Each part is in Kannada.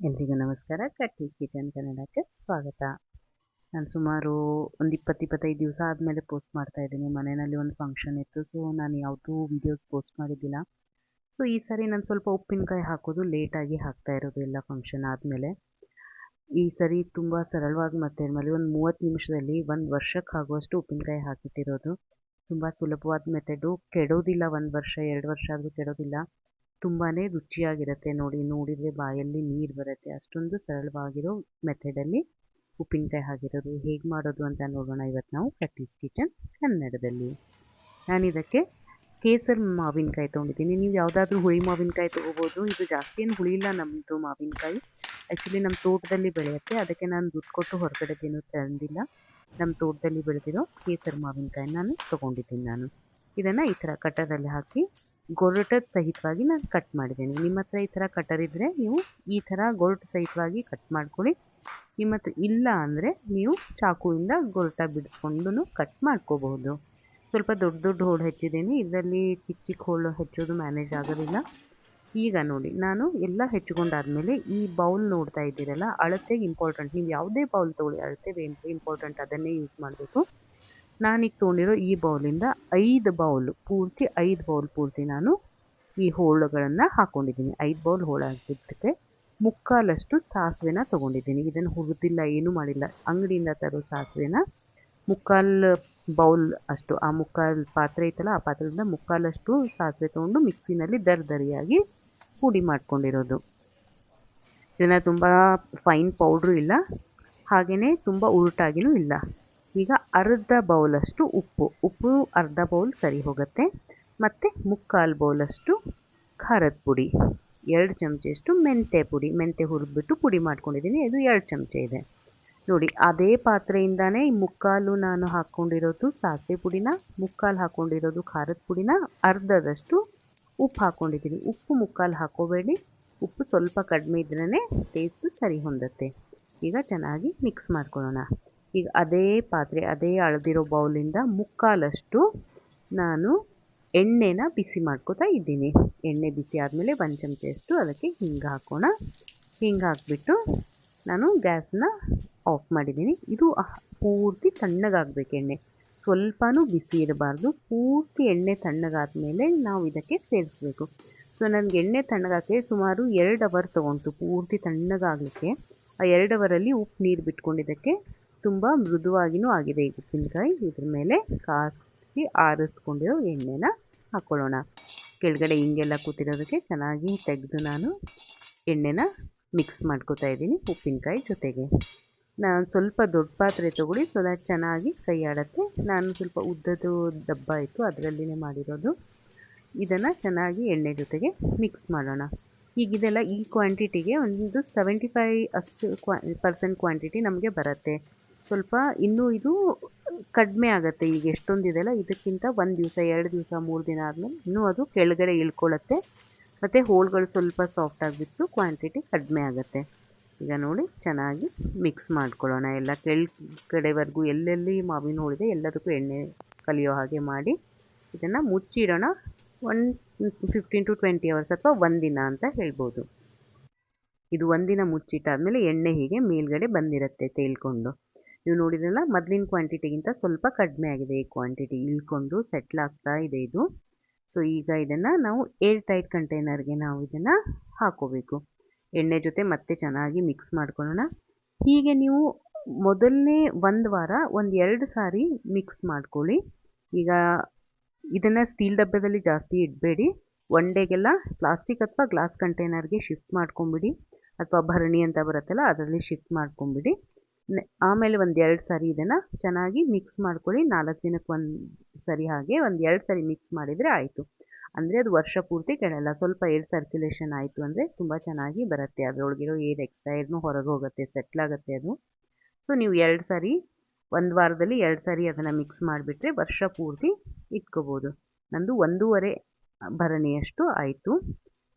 ಎಲ್ರಿಗೂ ನಮಸ್ಕಾರ. ಕಟ್ಟೀಸ್ ಕಿಚನ್ ಕನ್ನಡಕ್ಕೆ ಸ್ವಾಗತ. ನಾನು ಸುಮಾರು ಒಂದು ಇಪ್ಪತ್ತು ಇಪ್ಪತ್ತೈದು ದಿವಸ ಆದಮೇಲೆ ಪೋಸ್ಟ್ ಮಾಡ್ತಾ ಇದ್ದೀನಿ. ಮನೆಯಲ್ಲಿ ಒಂದು ಫಂಕ್ಷನ್ ಇತ್ತು ಸೊ ನಾನು ಯಾವುದೂ ವೀಡಿಯೋಸ್ ಪೋಸ್ಟ್ ಮಾಡಿದ್ದಿಲ್ಲ. ಸೊ ಈ ಸಾರಿ ನಾನು ಸ್ವಲ್ಪ ಉಪ್ಪಿನಕಾಯಿ ಹಾಕೋದು ಲೇಟಾಗಿ ಹಾಕ್ತಾ ಇರೋದು ಎಲ್ಲ ಫಂಕ್ಷನ್ ಆದಮೇಲೆ. ಈ ಸರಿ ತುಂಬ ಸರಳವಾಗಿ ಮತ್ತೆ ಮೇಲೆ ಒಂದು ಮೂವತ್ತು ನಿಮಿಷದಲ್ಲಿ ಒಂದು ವರ್ಷಕ್ಕೆ ಆಗುವಷ್ಟು ಉಪ್ಪಿನಕಾಯಿ ಹಾಕಿಟ್ಟಿರೋದು. ತುಂಬ ಸುಲಭವಾದ ಮೆಥಡು ಕೆಡೋದಿಲ್ಲ ಒಂದು ವರ್ಷ, ಎರಡು ವರ್ಷ ಆದರೂ ಕೆಡೋದಿಲ್ಲ. ತುಂಬಾ ರುಚಿಯಾಗಿರುತ್ತೆ ನೋಡಿ, ನೋಡಿದರೆ ಬಾಯಲ್ಲಿ ನೀರು ಬರುತ್ತೆ. ಅಷ್ಟೊಂದು ಸರಳವಾಗಿರೋ ಮೆಥಡಲ್ಲಿ ಉಪ್ಪಿನಕಾಯಿ ಹಾಕಿರೋದು. ಹೇಗೆ ಮಾಡೋದು ಅಂತ ನೋಡೋಣ ಇವತ್ತು ನಾವು ಕಟ್ಟೀಸ್ ಕಿಚನ್ ಕನ್ನಡದಲ್ಲಿ. ನಾನು ಇದಕ್ಕೆ ಕೇಸರ್ ಮಾವಿನಕಾಯಿ ತೊಗೊಂಡಿದ್ದೀನಿ. ನೀವು ಯಾವುದಾದ್ರೂ ಹುಳಿ ಮಾವಿನಕಾಯಿ ತೊಗೋಬೋದು. ಇದು ಜಾಸ್ತಿ ಏನು ಹುಳಿ ಇಲ್ಲ ನಮ್ಮದು ಮಾವಿನಕಾಯಿ. ಆ್ಯಕ್ಚುಲಿ ನಮ್ಮ ತೋಟದಲ್ಲಿ ಬೆಳೆಯುತ್ತೆ. ಅದಕ್ಕೆ ನಾನು ದುಡ್ಡು ಕೊಟ್ಟು ಹೊರಗಡೆದೇನು ತಂದಿಲ್ಲ. ನಮ್ಮ ತೋಟದಲ್ಲಿ ಬೆಳೆದಿರೋ ಕೇಸರ್ ಮಾವಿನಕಾಯಿ ನಾನು ತೊಗೊಂಡಿದ್ದೀನಿ ನಾನು. ಇದನ್ನು ಈ ಥರ ಕಟ್ಟರಲ್ಲಿ ಹಾಕಿ ಗೊರಟದ ಸಹಿತವಾಗಿ ನಾನು ಕಟ್ ಮಾಡಿದ್ದೀನಿ. ನಿಮ್ಮ ಹತ್ರ ಈ ಥರ ಕಟರ್ ಇದ್ದರೆ ನೀವು ಈ ಥರ ಗೊರಟು ಸಹಿತವಾಗಿ ಕಟ್ ಮಾಡ್ಕೊಳ್ಳಿ. ನಿಮ್ಮ ಹತ್ರ ಇಲ್ಲ ಅಂದರೆ ನೀವು ಚಾಕುವಿಂದ ಗೊರಟ ಬಿಡಿಸ್ಕೊಂಡು ಕಟ್ ಮಾಡ್ಕೋಬಹುದು. ಸ್ವಲ್ಪ ದೊಡ್ಡ ದೊಡ್ಡ ಹೋಳು ಹೆಚ್ಚಿದ್ದೀನಿ. ಇದರಲ್ಲಿ ಚಿಕ್ಕ ಚಿಕ್ಕ ಹೋಳು ಹೆಚ್ಚೋದು ಮ್ಯಾನೇಜ್ ಆಗೋದಿಲ್ಲ. ಈಗ ನೋಡಿ, ನಾನು ಎಲ್ಲ ಹೆಚ್ಚಿಕೊಂಡಾದ್ಮೇಲೆ ಈ ಬೌಲ್ ನೋಡ್ತಾ ಇದ್ದೀರಲ್ಲ, ಅಳತೆಗೆ ಇಂಪಾರ್ಟೆಂಟ್ ನೀವು ಯಾವುದೇ ಬೌಲ್ ತೊಗೊಳ್ಳಿ ಅಳತೆ ಇಂಪಾರ್ಟೆಂಟ್ ಅದನ್ನೇ ಯೂಸ್ ಮಾಡಬೇಕು. ನಾನೀಗ ತೊಗೊಂಡಿರೋ ಈ ಬೌಲಿಂದ ಐದು ಬೌಲ್ ಪೂರ್ತಿ, ಐದು ಬೌಲ್ ಪೂರ್ತಿ ನಾನು ಈ ಹೋಳುಗಳನ್ನು ಹಾಕ್ಕೊಂಡಿದ್ದೀನಿ ಐದು ಬೌಲ್ ಹೋಳು ಹಾಕಿದ್ದಕ್ಕೆ ಮುಕ್ಕಾಲಷ್ಟು ಸಾಸಿವೆನ ತೊಗೊಂಡಿದ್ದೀನಿ. ಇದನ್ನು ಹುರಿದಿಲ್ಲ, ಏನೂ ಮಾಡಿಲ್ಲ. ಅಂಗಡಿಯಿಂದ ತರೋ ಸಾಸಿವೆನ ಮುಕ್ಕಾಲು ಬೌಲ್ ಅಷ್ಟು, ಆ ಮುಕ್ಕಾಲು ಪಾತ್ರೆ ಐತಲ್ಲ, ಆ ಪಾತ್ರೆಯಿಂದ ಮುಕ್ಕಾಲಷ್ಟು ಸಾಸಿವೆ ತೊಗೊಂಡು ಮಿಕ್ಸಿನಲ್ಲಿ ದರ್ದರಿಯಾಗಿ ಪುಡಿ ಮಾಡ್ಕೊಂಡಿರೋದು. ಇದನ್ನು ತುಂಬ ಫೈನ್ ಪೌಡ್ರು ಇಲ್ಲ ಹಾಗೆಯೇ ತುಂಬ ಉರುಟಾಗಿಯೂ ಇಲ್ಲ. ಈಗ ಅರ್ಧ ಬೌಲಷ್ಟು ಉಪ್ಪು. ಉಪ್ಪು ಅರ್ಧ ಬೌಲ್ ಸರಿ ಹೋಗುತ್ತೆ. ಮತ್ತು ಮುಕ್ಕಾಲು ಬೌಲಷ್ಟು ಖಾರದ ಪುಡಿ. ಎರಡು ಚಮಚಷ್ಟು ಮೆಂತೆ ಪುಡಿ. ಮೆಂತೆ ಹುರಿದ್ಬಿಟ್ಟು ಪುಡಿ ಮಾಡ್ಕೊಂಡಿದ್ದೀನಿ. ಇದು ಎರಡು ಚಮಚ ಇದೆ. ನೋಡಿ, ಅದೇ ಪಾತ್ರೆಯಿಂದನೇ ಮುಕ್ಕಾಲು ನಾನು ಹಾಕ್ಕೊಂಡಿರೋದು ಸಾಸಿವೆ ಪುಡಿನ, ಮುಕ್ಕಾಲು ಹಾಕ್ಕೊಂಡಿರೋದು ಖಾರದ ಪುಡಿನ, ಅರ್ಧದಷ್ಟು ಉಪ್ಪು ಹಾಕ್ಕೊಂಡಿದ್ದೀನಿ ಉಪ್ಪು ಮುಕ್ಕಾಲು ಹಾಕೋಬೇಡಿ. ಉಪ್ಪು ಸ್ವಲ್ಪ ಕಡಿಮೆ ಇದ್ರೇ ಟೇಸ್ಟು ಸರಿ ಹೊಂದುತ್ತೆ. ಈಗ ಚೆನ್ನಾಗಿ ಮಿಕ್ಸ್ ಮಾಡ್ಕೊಳ್ಳೋಣ. ಈಗ ಅದೇ ಪಾತ್ರೆ, ಅದೇ ಅಳದಿರೋ ಬೌಲಿಂದ ಮುಕ್ಕಾಲಷ್ಟು ನಾನು ಎಣ್ಣೆನ ಬಿಸಿ ಮಾಡ್ಕೋತಾ ಇದ್ದೀನಿ. ಎಣ್ಣೆ ಬಿಸಿ ಆದಮೇಲೆ ಒಂದು ಚಮಚಷ್ಟು ಅದಕ್ಕೆ ಹಿಂಗೆ ಹಾಕೋಣ. ಹಿಂಗೆ ಹಾಕ್ಬಿಟ್ಟು ನಾನು ಗ್ಯಾಸನ್ನ ಆಫ್ ಮಾಡಿದ್ದೀನಿ. ಇದು ಪೂರ್ತಿ ತಣ್ಣಗಾಗಬೇಕು ಎಣ್ಣೆ. ಸ್ವಲ್ಪನೂ ಬಿಸಿ ಇರಬಾರ್ದು. ಪೂರ್ತಿ ಎಣ್ಣೆ ತಣ್ಣಗಾದ್ಮೇಲೆ ನಾವು ಇದಕ್ಕೆ ಸೇರಿಸ್ಬೇಕು. ಸೊ, ನನಗೆ ಎಣ್ಣೆ ತಣ್ಣಗಾಕೆ ಸುಮಾರು ಎರಡು ಅವರ್ ತೊಗೊಂತು ಪೂರ್ತಿ ತಣ್ಣಗಾಗಲಿಕ್ಕೆ. ಆ ಎರಡು ಅವರಲ್ಲಿ ಉಪ್ಪು ನೀರು ಬಿಟ್ಕೊಂಡಿದ್ದಕ್ಕೆ ತುಂಬ ಮೃದುವಾಗಿಯೂ ಆಗಿದೆ. ಈ ಉಪ್ಪಿನಕಾಯಿ ಇದ್ರ ಮೇಲೆ ಕಾಸಿ ಆರಿಸ್ಕೊಂಡಿರೋ ಎಣ್ಣೆನ ಹಾಕ್ಕೊಳ್ಳೋಣ ಕೆಳಗಡೆ ಹಿಂಗೆಲ್ಲ ಕೂತಿರೋದಕ್ಕೆ ಚೆನ್ನಾಗಿ ತೆಗೆದು ನಾನು ಎಣ್ಣೆನ ಮಿಕ್ಸ್ ಮಾಡ್ಕೋತಾ ಇದ್ದೀನಿ ಉಪ್ಪಿನಕಾಯಿ ಜೊತೆಗೆ. ನಾನು ಸ್ವಲ್ಪ ದೊಡ್ಡ ಪಾತ್ರೆ ತೊಗೊಳ್ಳಿ ಸೊ ದಟ್ ಚೆನ್ನಾಗಿ ಕೈ ಆಡುತ್ತೆ. ನಾನು ಸ್ವಲ್ಪ ಉದ್ದದ್ದು ಡಬ್ಬ ಇತ್ತು, ಅದರಲ್ಲಿನೇ ಮಾಡಿರೋದು. ಇದನ್ನು ಚೆನ್ನಾಗಿ ಎಣ್ಣೆ ಜೊತೆಗೆ ಮಿಕ್ಸ್ ಮಾಡೋಣ. ಈಗ ಇದೆಲ್ಲ ಈ ಕ್ವಾಂಟಿಟಿಗೆ ಒಂದು ಸೆವೆಂಟಿ ಫೈ ಅಷ್ಟು ಕ್ವಾ ಪರ್ಸೆಂಟ್ ಕ್ವಾಂಟಿಟಿ ನಮಗೆ ಬರುತ್ತೆ. ಸ್ವಲ್ಪ ಇನ್ನೂ ಇದು ಕಡಿಮೆ ಆಗುತ್ತೆ ಈಗ ಎಷ್ಟೊಂದು ಇದೆಲ್ಲ ಇದಕ್ಕಿಂತ ಒಂದು ದಿವಸ, ಎರಡು ದಿವಸ, ಮೂರು ದಿನ ಆದಮೇಲೆ ಇನ್ನೂ ಅದು ಕೆಳಗಡೆ ಇಳ್ಕೊಳ್ಳುತ್ತೆ ಮತ್ತು ಹೋಳುಗಳು ಸ್ವಲ್ಪ ಸಾಫ್ಟ್ ಆಗಿಬಿಟ್ಟು ಕ್ವಾಂಟಿಟಿ ಕಡಿಮೆ ಆಗುತ್ತೆ. ಈಗ ನೋಡಿ, ಚೆನ್ನಾಗಿ ಮಿಕ್ಸ್ ಮಾಡ್ಕೊಳ್ಳೋಣ. ಎಲ್ಲ ಕೆಳಗಡೆವರೆಗೂ ಎಲ್ಲೆಲ್ಲಿ ಮಾವಿನ ಹೋಳಿದೆ ಎಲ್ಲದಕ್ಕೂ ಎಣ್ಣೆ ಕಲಿಯೋ ಹಾಗೆ ಮಾಡಿ ಇದನ್ನು ಮುಚ್ಚಿಡೋಣ. One fifteen to twenty hours ಅಥವಾ ಒಂದಿನ ಅಂತ ಹೇಳ್ಬೋದು. ಇದು ಒಂದಿನ ಮುಚ್ಚಿಟ್ಟಾದಮೇಲೆ ಎಣ್ಣೆ ಹೀಗೆ ಮೇಲ್ಗಡೆ ಬಂದಿರುತ್ತೆ ತೇಲ್ಕೊಂಡು. ನೀವು ನೋಡಿದ್ರಲ್ಲ, ಮೊದಲಿನ ಕ್ವಾಂಟಿಟಿಗಿಂತ ಸ್ವಲ್ಪ ಕಡಿಮೆ ಆಗಿದೆ ಈ ಕ್ವಾಂಟಿಟಿ ಇಳ್ಕೊಂಡು ಸೆಟ್ಲ್ ಆಗ್ತಾ ಇದೆ ಇದು. ಸೊ ಈಗ ಇದನ್ನು ನಾವು ಏರ್ ಟೈಟ್ ಕಂಟೈನರ್ಗೆ ನಾವು ಇದನ್ನು ಹಾಕೋಬೇಕು. ಎಣ್ಣೆ ಜೊತೆ ಮತ್ತೆ ಚೆನ್ನಾಗಿ ಮಿಕ್ಸ್ ಮಾಡ್ಕೊಳ್ಳೋಣ. ಹೀಗೆ ನೀವು ಮೊದಲನೇ ಒಂದು ವಾರ ಒಂದು ಎರಡು ಸಾರಿ ಮಿಕ್ಸ್ ಮಾಡ್ಕೊಳ್ಳಿ. ಈಗ ಇದನ್ನು ಸ್ಟೀಲ್ ಡಬ್ಬದಲ್ಲಿ ಜಾಸ್ತಿ ಇಡಬೇಡಿ. ಒನ್ ಡೇಗೆಲ್ಲ ಪ್ಲಾಸ್ಟಿಕ್ ಅಥವಾ ಗ್ಲಾಸ್ ಕಂಟೈನರ್ಗೆ ಶಿಫ್ಟ್ ಮಾಡ್ಕೊಂಬಿಡಿ. ಅಥವಾ ಭರಣಿ ಅಂತ ಬರುತ್ತಲ್ಲ, ಅದರಲ್ಲಿ ಶಿಫ್ಟ್ ಮಾಡ್ಕೊಂಬಿಡಿ. ಆಮೇಲೆ ಒಂದು ಎರಡು ಸಾರಿ ಇದನ್ನು ಚೆನ್ನಾಗಿ ಮಿಕ್ಸ್ ಮಾಡ್ಕೊಳ್ಳಿ. ನಾಲ್ಕು ದಿನಕ್ಕೆ ಒಂದು ಸರಿ ಹಾಗೆ ಒಂದು ಎರಡು ಸಾರಿ ಮಿಕ್ಸ್ ಮಾಡಿದರೆ ಆಯಿತು. ಅಂದರೆ ಅದು ವರ್ಷ ಪೂರ್ತಿ ಕೆಡಲ್ಲ. ಸ್ವಲ್ಪ ಏರ್ ಸರ್ಕ್ಯುಲೇಷನ್ ಆಯಿತು ಅಂದರೆ ತುಂಬ ಚೆನ್ನಾಗಿ ಬರುತ್ತೆ. ಅದರೊಳಗಿರೋ ಏರ್ ಎಕ್ಸ್ಟ್ರಾ ಏರ್ನೂ ಹೊರಗೆ ಹೋಗುತ್ತೆ ಸೆಟ್ಲ್ ಆಗುತ್ತೆ ಅದು. ಸೊ ನೀವು ಎರಡು ಸಾರಿ, ಒಂದು ವಾರದಲ್ಲಿ ಎರಡು ಸಾರಿ ಅದನ್ನು ಮಿಕ್ಸ್ ಮಾಡಿಬಿಟ್ರೆ ವರ್ಷ ಪೂರ್ತಿ ಇಟ್ಕೋಬೋದು. ನಂದು ಒಂದೂವರೆ ಭರಣಿಯಷ್ಟು ಆಯಿತು.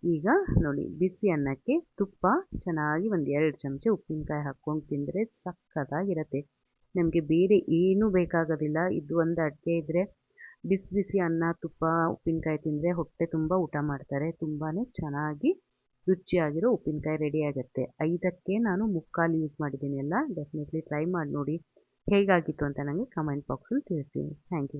ಈಗ ನೋಡಿ, ಬಿಸಿ ಅನ್ನಕ್ಕೆ ತುಪ್ಪ, ಚೆನ್ನಾಗಿ ಒಂದು ಎರಡು ಚಮಚ ಉಪ್ಪಿನಕಾಯಿ ಹಾಕ್ಕೊಂಡು ತಿಂದರೆ ಸಖತ್ತಾಗಿರತ್ತೆ ನಮಗೆ ಬೇರೆ ಏನೂ ಬೇಕಾಗೋದಿಲ್ಲ. ಇದು ಒಂದು ಅಡುಗೆ ಇದ್ದರೆ ಬಿಸಿ ಬಿಸಿ ಅನ್ನ, ತುಪ್ಪ, ಉಪ್ಪಿನಕಾಯಿ ತಿಂದರೆ ಹೊಟ್ಟೆ ತುಂಬ ಊಟ ಮಾಡ್ತಾರೆ. ತುಂಬಾ ಚೆನ್ನಾಗಿ ರುಚಿಯಾಗಿರೋ ಉಪ್ಪಿನಕಾಯಿ ರೆಡಿ ಆಗುತ್ತೆ. ಐದಕ್ಕೆ ನಾನು ಮುಕ್ಕಾಲು ಯೂಸ್ ಮಾಡಿದ್ದೀನಿ ಎಲ್ಲ. ಡೆಫಿನೆಟ್ಲಿ ಟ್ರೈ ಮಾಡಿ ನೋಡಿ ಹೇಗಾಗಿತ್ತು ಅಂತ ನನಗೆ ಕಮೆಂಟ್ ಬಾಕ್ಸಲ್ಲಿ ತಿಳಿಸಿ ಥ್ಯಾಂಕ್ ಯು